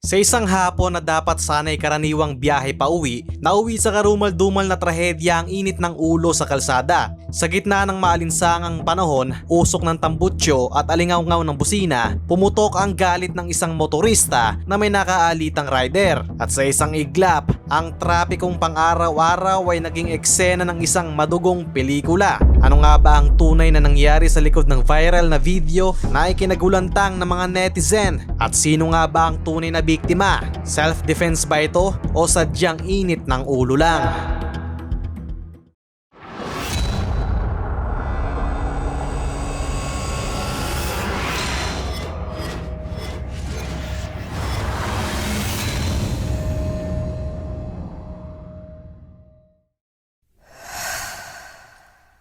Sa isang hapon na dapat sana'y karaniwang biyahe pa uwi, nauwi sa karumal-dumal na trahedya ang init ng ulo sa kalsada. Sa gitna ng maalinsangang panahon, usok ng tambutso at alingaw-ngaw ng busina, pumutok ang galit ng isang motorista na may nakaalitang rider. At sa isang iglap, ang trapikong pang-araw-araw ay naging eksena ng isang madugong pelikula. Ano nga ba ang tunay na nangyari sa likod ng viral na video na ikinagulantang ng mga netizen? At sino nga ba ang tunay na biktima? Self-defense ba ito o sadyang init ng ulo lang?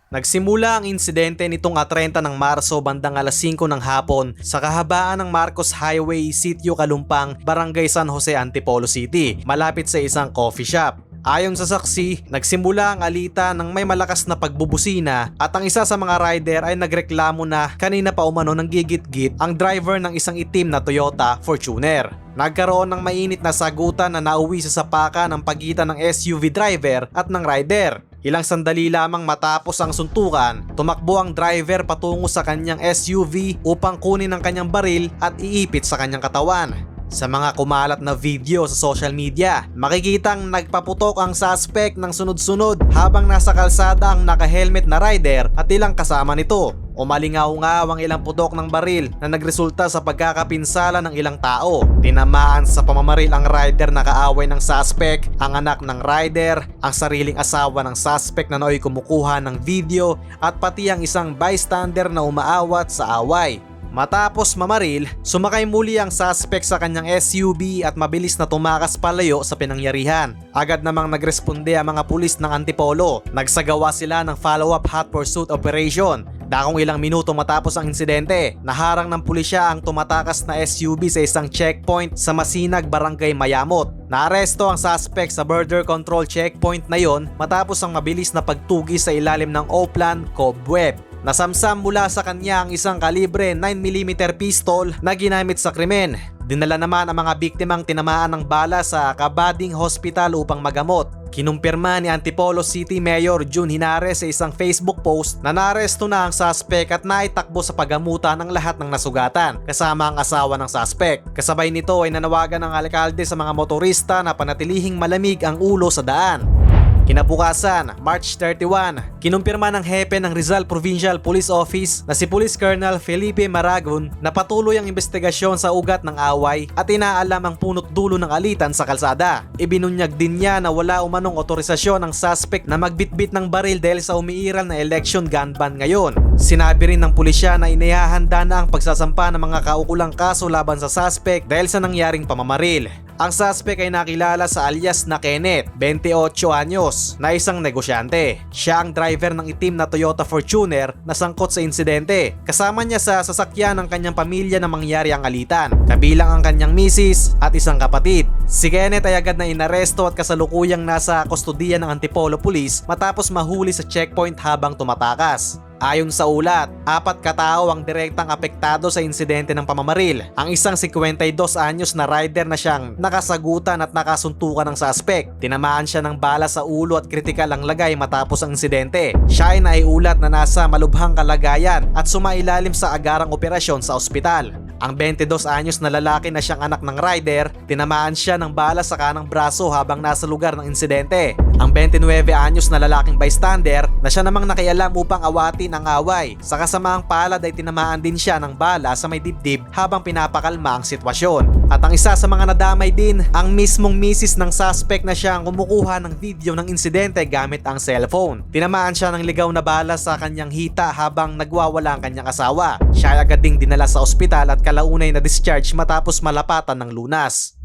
Nagsimula ang insidente nitong 30 ng Marso bandang alas 5 ng hapon sa kahabaan ng Marcos Highway, Sitio Kalumpang, Barangay San Jose, Antipolo City, malapit sa isang coffee shop. Ayon sa saksi, nagsimula ang alita ng may malakas na pagbubusina at ang isa sa mga rider ay nagreklamo na kanina pa umano ng gigit-git ang driver ng isang itim na Toyota Fortuner. Nagkaroon ng mainit na sagutan na nauwi sa sapaka ng pagitan ng SUV driver at ng rider. Ilang sandali lamang matapos ang suntukan, tumakbo ang driver patungo sa kanyang SUV upang kunin ang kanyang baril at iipit sa kanyang katawan. Sa mga kumalat na video sa social media, makikitang nagpaputok ang suspect ng sunod-sunod habang nasa kalsada ang naka-helmet na rider at ilang kasama nito. Umalingaw-ngaw ang ilang putok ng baril na nagresulta sa pagkakapinsala ng ilang tao. Tinamaan sa pamamaril ang rider na kaaway ng suspect, ang anak ng rider, ang sariling asawa ng suspect na nooy kumukuha ng video at pati ang isang bystander na umaawat sa away. Matapos mamaril, sumakay muli ang suspect sa kanyang SUV at mabilis na tumakas palayo sa pinangyarihan. Agad namang nagresponde ang mga pulis ng Antipolo. Nagsagawa sila ng follow-up hot pursuit operation. Dakong ilang minuto matapos ang insidente, naharang ng pulisya ang tumatakas na SUV sa isang checkpoint sa Masinag, Barangay Mayamot. Naaresto ang suspect sa border control checkpoint na yon matapos ang mabilis na pagtugi sa ilalim ng Oplan Cobweb. Nasamsam mula sa kanya ang isang kalibre 9mm pistol na ginamit sa krimen. Dinala naman ang mga biktimang tinamaan ng bala sa Kabading Hospital upang magamot. Kinumpirma ni Antipolo City Mayor June Hinares sa isang Facebook post na naresto na ang suspect at naitakbo sa pagamutan ng lahat ng nasugatan kasama ang asawa ng suspect. Kasabay nito ay nanawagan ng alkalde sa mga motorista na panatilihing malamig ang ulo sa daan. Kinabukasan, March 31, kinumpirma ng hepe ng Rizal Provincial Police Office na si Police Colonel Felipe Maragon na patuloy ang investigasyon sa ugat ng away at inaalam ang punot dulo ng alitan sa kalsada. Ibinunyag din niya na wala umanong otorisasyon ng suspect na magbitbit ng baril dahil sa umiiral na election gun ban ngayon. Sinabi rin ng pulisya na inihahanda na ang pagsasampa ng mga kaukulang kaso laban sa suspect dahil sa nangyaring pamamaril. Ang suspect ay nakilala sa alias na Kenneth, 28 anyos, na isang negosyante. Siya ang driver ng itim na Toyota Fortuner na sangkot sa insidente. Kasama niya sa sasakyan ng kanyang pamilya na mangyari ang alitan, kabilang ang kanyang misis at isang kapatid. Si Kenneth ay agad na inaresto at kasalukuyang nasa kustodiya ng Antipolo Police matapos mahuli sa checkpoint habang tumatakas. Ayon sa ulat, apat katao ang direktang apektado sa insidente ng pamamaril. Ang isang 52 anyos na rider na siyang nakasagutan at nakasuntukan ng suspect. Tinamaan siya ng bala sa ulo at kritikal ang lagay matapos ang insidente. Siya ay naiulat na nasa malubhang kalagayan at sumailalim sa agarang operasyon sa ospital. Ang 22 anyos na lalaki na siyang anak ng rider, tinamaan siya ng bala sa kanang braso habang nasa lugar ng insidente. Ang 29 anyos na lalaking bystander na siya namang nakialam upang awatin ang away. Sa kasamaang palad ay tinamaan din siya ng bala sa may dibdib habang pinapakalma ang sitwasyon. At ang isa sa mga nadamay din, ang mismong misis ng suspect na siya ang kumukuha ng video ng insidente gamit ang cellphone. Tinamaan siya ng ligaw na bala sa kanyang hita habang nagwawala ang kanyang asawa. Siya ay agad ding dinala sa ospital at kalaunay na discharge matapos malapatan ng lunas.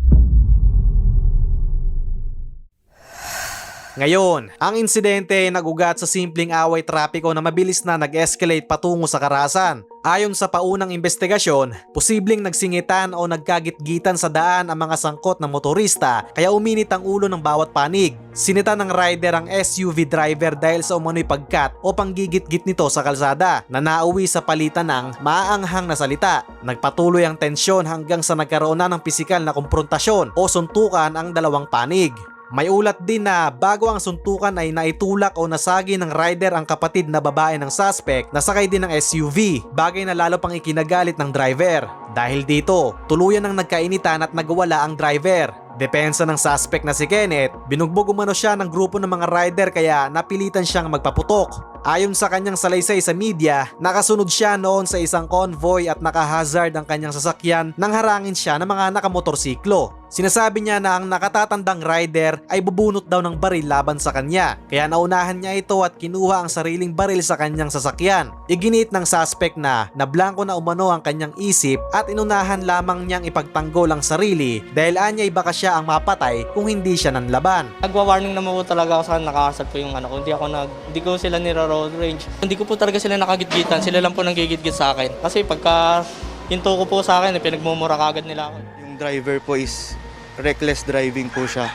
Ngayon, ang insidente ay nagugat sa simpleng away trapiko na mabilis na nag-escalate patungo sa karasan. Ayon sa paunang investigasyon, posibleng nagsingitan o nagkagitgitan sa daan ang mga sangkot ng motorista kaya uminit ang ulo ng bawat panig. Sinita ng rider ang SUV driver dahil sa umano'y pagkat o panggigit-git nito sa kalsada na nauwi sa palitan ng maaanghang na salita. Nagpatuloy ang tensyon hanggang sa nagkaroon na ng pisikal na konfrontasyon o suntukan ang dalawang panig. May ulat din na bago ang suntukan ay naitulak o nasagi ng rider ang kapatid na babae ng suspect na sakay din ng SUV, bagay na lalo pang ikinagalit ng driver. Dahil dito, tuluyan ang nagkainitan at nagwala ang driver. Depensa ng suspect na si Kenneth, binugbog umano siya ng grupo ng mga rider kaya napilitan siyang magpaputok. Ayon sa kanyang salaysay sa media, nakasunod siya noon sa isang convoy at nakahazard ang kanyang sasakyan nang harangin siya ng mga nakamotorsiklo. Sinasabi niya na ang nakatatandang rider ay bubunot daw ng baril laban sa kanya, kaya naunahan niya ito at kinuha ang sariling baril sa kanyang sasakyan. Iginit ng suspect na nablangko na umano ang kanyang isip at inunahan lamang niyang ipagtanggol ang sarili dahil anyay baka siya ang mapatay kung hindi siya nanlaban. Nagwa-warning naman po talaga ako sa kanila, nakakasal po yung ano ko. Hindi ako nag, hindi ko sila niro-road range. Hindi ko po talaga sila nakagitgitan, sila lang po nanggigitgit sa akin. Kasi pagka hinto ko po sa akin, eh, pinagmumura kagad nila ako. Yung driver po is reckless driving po siya.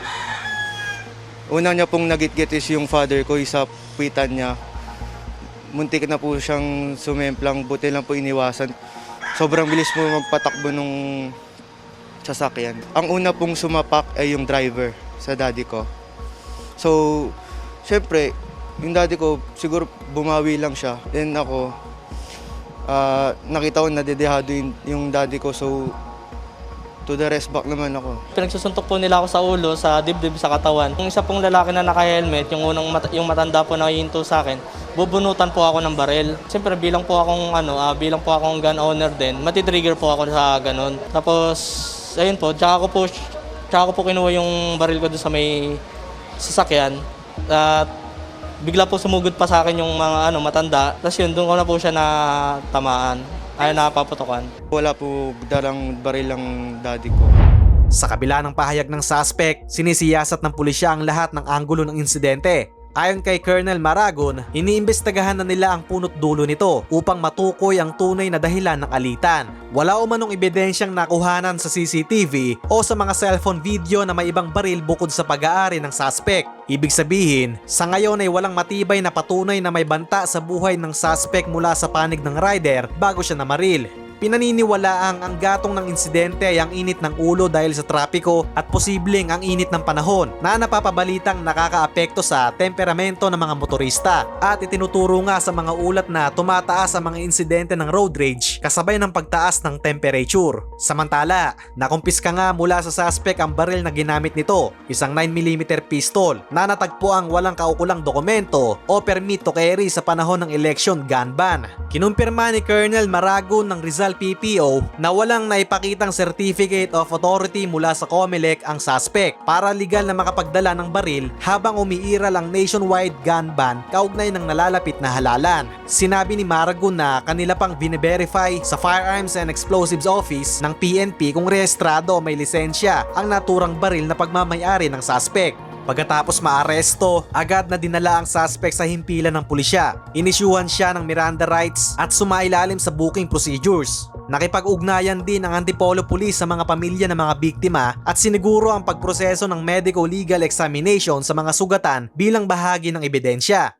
Una niya pong nagitgit is yung father ko, isa puwitan niya. Muntik na po siyang sumemplang, buti lang po iniwasan. Sobrang bilis po magpatakbo nung sasakyan. Ang una pong sumapak ay yung driver sa daddy ko. So, syempre, yung daddy ko, siguro bumawi lang siya. Then ako, ah, nakita ko nadedehado yung, yung daddy ko. So, to the rest back naman ako. Pinagsusuntok po nila ako sa ulo, sa dibdib, sa katawan. Yung isa pong lalaki na naka-helmet, yung unang mat- yung matanda po na hinto sa akin, bubunutan po ako ng baril. Siyempre bilang po akong ano, ah, bilang po akong gun owner din, matitrigger po ako sa ganun. Tapos ayun po, tsaka ko po tsaka ko po kinuha yung baril ko doon sa may sasakyan. At bigla po sumugod pa sa akin yung mga ano matanda. Tapos yun, doon ko na po siya na tamaan. Ay, napaputokan. Wala po dalang baril ang daddy ko. Sa kabila ng pahayag ng suspect, sinisiyasat ng pulisya ang lahat ng anggulo ng insidente. Ayon kay Colonel Maragon, iniimbestigahan na nila ang punot dulo nito upang matukoy ang tunay na dahilan ng alitan. Wala umanong ebidensyang nakuhanan sa CCTV o sa mga cellphone video na may ibang baril bukod sa pag-aari ng suspect. Ibig sabihin, sa ngayon ay walang matibay na patunay na may banta sa buhay ng suspect mula sa panig ng rider bago siya namaril. Pinaniniwalaang ang gatong ng insidente ay ang init ng ulo dahil sa trapiko at posibleng ang init ng panahon na napapabalitang nakakaapekto sa temperamento ng mga motorista at itinuturo nga sa mga ulat na tumataas ang mga insidente ng road rage kasabay ng pagtaas ng temperature. Samantala, nakumpiska nga mula sa suspect ang baril na ginamit nito, isang 9mm pistol na natagpo ang walang kaukulang dokumento o permit to carry sa panahon ng election gun ban. Kinumpirma ni Colonel Maragon ng Rizal PPO na walang naipakitang certificate of authority mula sa COMELEC ang suspect para legal na makapagdala ng baril habang umiiral ang nationwide gun ban kaugnay ng nalalapit na halalan. Sinabi ni Maragon na kanila pang bine-verify sa Firearms and Explosives Office ng PNP kung rehistrado o may lisensya ang naturang baril na pagmamayari ng suspect. Pagkatapos maaresto, agad na dinala ang suspect sa himpilan ng pulisya. Inisyuhan siya ng Miranda rights at sumailalim sa booking procedures. Nakipag-ugnayan din ang Antipolo Police sa mga pamilya ng mga biktima at siniguro ang pagproseso ng medical legal examination sa mga sugatan bilang bahagi ng ebidensya.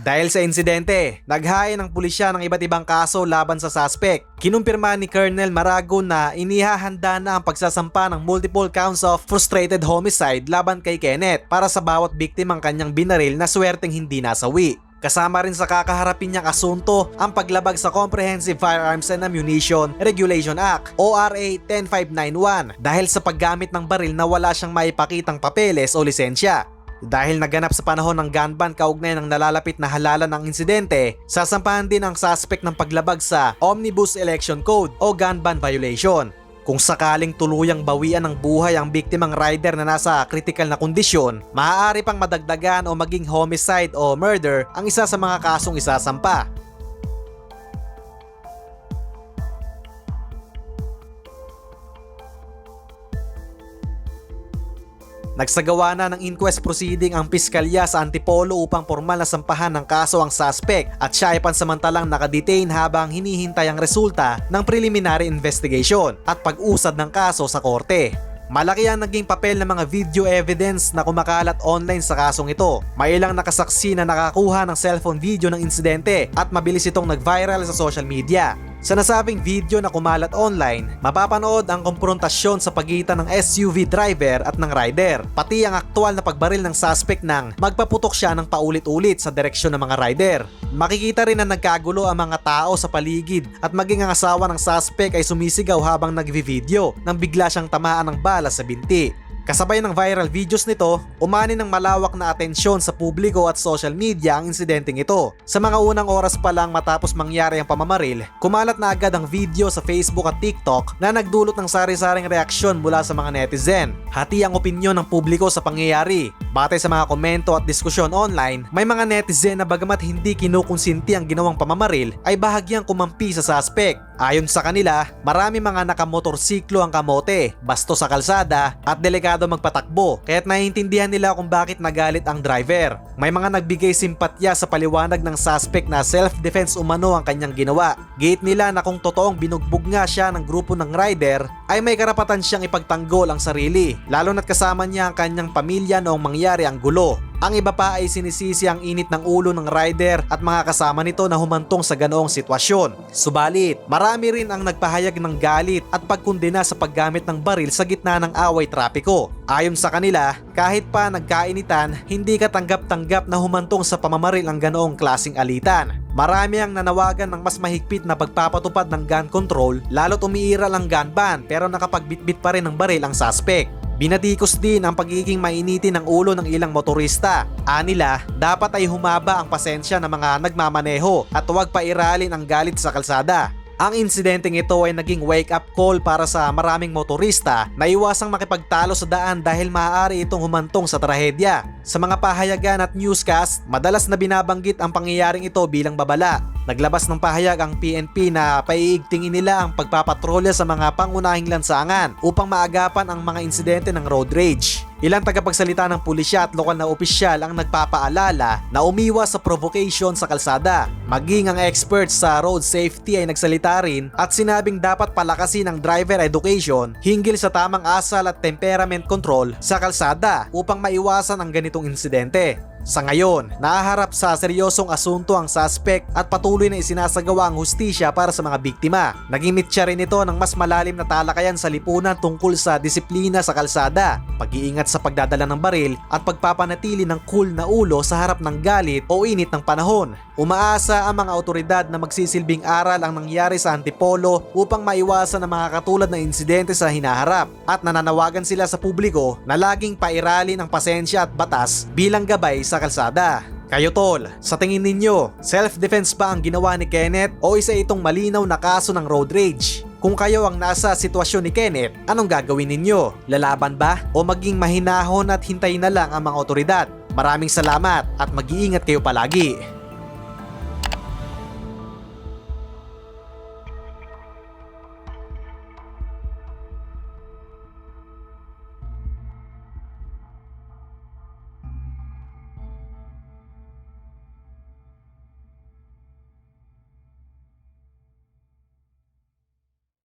Dahil sa insidente, naghain ng pulisya ng iba't ibang kaso laban sa suspect. Kinumpirma ni Colonel Maragon na inihahanda na ang pagsasampa ng multiple counts of frustrated homicide laban kay Kenneth para sa bawat biktimang kanyang binaril na swerteng hindi nasawi. Kasama rin sa kakaharapin niyang asunto ang paglabag sa Comprehensive Firearms and Ammunition Regulation Act ORA 10591 dahil sa paggamit ng baril na wala siyang maipakitang papeles o lisensya. Dahil naganap sa panahon ng gun ban kaugnay ng nalalapit na halalan ng insidente, sasampahan din ang suspect ng paglabag sa Omnibus Election Code o gun ban violation. Kung sakaling tuluyang bawian ng buhay ang biktimang rider na nasa critical na kondisyon, maaari pang madagdagan o maging homicide o murder ang isa sa mga kasong isasampa. Nagsagawa na ng inquest proceeding ang piskalya sa Antipolo upang formal na sampahan ng kaso ang suspect at siya ay pansamantalang nakadetain habang hinihintay ang resulta ng preliminary investigation at pag-usad ng kaso sa korte. Malaki ang naging papel ng mga video evidence na kumakalat online sa kasong ito. May ilang nakasaksi na nakakuha ng cellphone video ng insidente at mabilis itong nag-viral sa social media. Sa nasabing video na kumalat online, mapapanood ang komprontasyon sa pagitan ng SUV driver at ng rider, pati ang aktual na pagbaril ng suspect nang magpaputok siya ng paulit-ulit sa direksyon ng mga rider. Makikita rin na nagkagulo ang mga tao sa paligid at maging ang asawa ng suspect ay sumisigaw habang nagvi-video nang bigla siyang tamaan ng bala sa binti. Kasabay ng viral videos nito, umani ng malawak na atensyon sa publiko at social media ang insidenteng ito. Sa mga unang oras pa lang matapos mangyari ang pamamaril, kumalat na agad ang video sa Facebook at TikTok na nagdulot ng sari-saring reaksyon mula sa mga netizen. Hati ang opinyon ng publiko sa pangyayari. Batay sa mga komento at diskusyon online, may mga netizen na bagamat hindi kinukonsinti ang ginawang pamamaril ay bahagyang kumampi sa suspect. Ayon sa kanila, marami mga nakamotorsiklo ang kamote, basto sa kalsada at delikado magpatakbo kaya't naiintindihan nila kung bakit nagalit ang driver. May mga nagbigay simpatya sa paliwanag ng suspect na self-defense umano ang kanyang ginawa. Gate nila na kung totoong binugbog nga siya ng grupo ng rider ay may karapatan siyang ipagtanggol ang sarili lalo na't kasama niya ang kanyang pamilya noong mangyari ang gulo. Ang iba pa ay sinisisi ang init ng ulo ng rider at mga kasama nito na humantong sa ganoong sitwasyon. Subalit, marami rin ang nagpahayag ng galit at pagkundena sa paggamit ng baril sa gitna ng away trapiko. Ayon sa kanila, kahit pa nagkainitan, hindi katanggap-tanggap na humantong sa pamamaril ang ganoong klasing alitan. Marami ang nanawagan ng mas mahigpit na pagpapatupad ng gun control lalo't umiiral ang gun ban pero nakapagbitbit pa rin ng baril ang suspect. Binatikos din ang pagiging mainitin ng ulo ng ilang motorista. Anila, dapat ay humaba ang pasensya ng mga nagmamaneho at huwag pairalin ang galit sa kalsada. Ang insidenteng ito ay naging wake-up call para sa maraming motorista na iwasang makipagtalo sa daan dahil maaari itong humantong sa trahedya. Sa mga pahayagan at newscast, madalas na binabanggit ang pangyayaring ito bilang babala. Naglabas ng pahayag ang PNP na paiigtingin nila ang pagpapatrolya sa mga pangunahing lansangan upang maagapan ang mga insidente ng road rage. Ilang tagapagsalita ng pulisya at lokal na opisyal ang nagpapaalala na umiwas sa provocation sa kalsada. Maging ang experts sa road safety ay nagsalita rin at sinabing dapat palakasin ang driver education hinggil sa tamang asal at temperament control sa kalsada upang maiwasan ang ganitong insidente. Sa ngayon, nahaharap sa seryosong asunto ang suspect at patuloy na isinasagawa ang hustisya para sa mga biktima. Naging mitya rin ito ng mas malalim na talakayan sa lipunan tungkol sa disiplina sa kalsada, pag-iingat sa pagdadala ng baril at pagpapanatili ng cool na ulo sa harap ng galit o init ng panahon. Umaasa ang mga otoridad na magsisilbing aral ang nangyari sa Antipolo upang maiwasan ang mga katulad na insidente sa hinaharap at nananawagan sila sa publiko na laging pairalin ang pasensya at batas bilang gabay sa kalsada. Kayo tol, sa tingin ninyo, self-defense ba ang ginawa ni Kenneth o isa itong malinaw na kaso ng road rage? Kung kayo ang nasa sitwasyon ni Kenneth, anong gagawin ninyo? Lalaban ba? O maging mahinahon at hintayin na lang ang mga otoridad? Maraming salamat at mag-iingat kayo palagi.